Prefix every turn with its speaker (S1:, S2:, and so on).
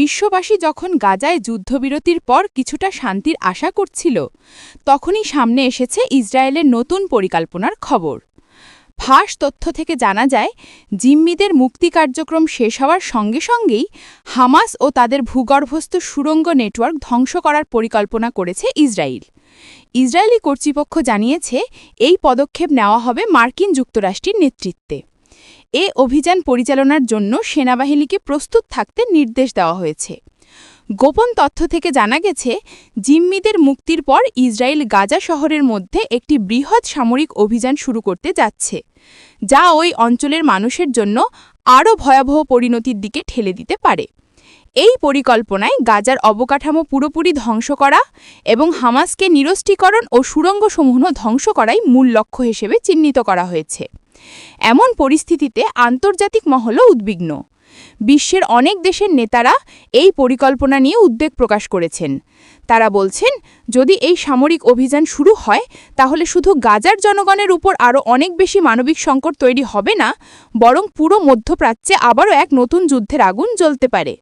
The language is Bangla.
S1: বিশ্ববাসী যখন গাজায় যুদ্ধবিরতির পর কিছুটা শান্তির আশা করছিল, তখনই সামনে এসেছে ইসরায়েলের নতুন পরিকল্পনার খবর। ফাঁস তথ্য থেকে জানা যায়, জিম্মিদের মুক্তি কার্যক্রম শেষ হওয়ার সঙ্গে সঙ্গেই হামাস ও তাদের ভূগর্ভস্থ সুড়ঙ্গ নেটওয়ার্ক ধ্বংস করার পরিকল্পনা করেছে ইসরায়েল। ইসরায়েলি কর্তৃপক্ষ জানিয়েছে, এই পদক্ষেপ নেওয়া হবে মার্কিন যুক্তরাষ্ট্রের নেতৃত্বে। এ অভিযান পরিচালনার জন্য সেনাবাহিনীকে প্রস্তুত থাকতে নির্দেশ দেওয়া হয়েছে। গোপন তথ্য থেকে জানা গেছে, জিম্মিদের মুক্তির পর ইসরায়েল গাজা শহরের মধ্যে একটি বৃহৎ সামরিক অভিযান শুরু করতে যাচ্ছে, যা ওই অঞ্চলের মানুষের জন্য আরও ভয়াবহ পরিণতির দিকে ঠেলে দিতে পারে। এই পরিকল্পনায় গাজার অবকাঠামো পুরোপুরি ধ্বংস করা এবং হামাসকে নিরস্ত্রীকরণ ও সুড়ঙ্গসমূহ ধ্বংস করাই মূল লক্ষ্য হিসেবে চিহ্নিত করা হয়েছে। এমন পরিস্থিতিতে আন্তর্জাতিক মহলও উদ্বিগ্ন। বিশ্বের অনেক দেশের নেতারা এই পরিকল্পনা নিয়ে উদ্বেগ প্রকাশ করেছেন। তারা বলছেন, যদি এই সামরিক অভিযান শুরু হয়, তাহলে শুধু গাজার জনগণের উপর আরও অনেক বেশি মানবিক সংকট তৈরি হবে না, বরং পুরো মধ্যপ্রাচ্যে আবারও এক নতুন যুদ্ধের আগুন জ্বলতে পারে।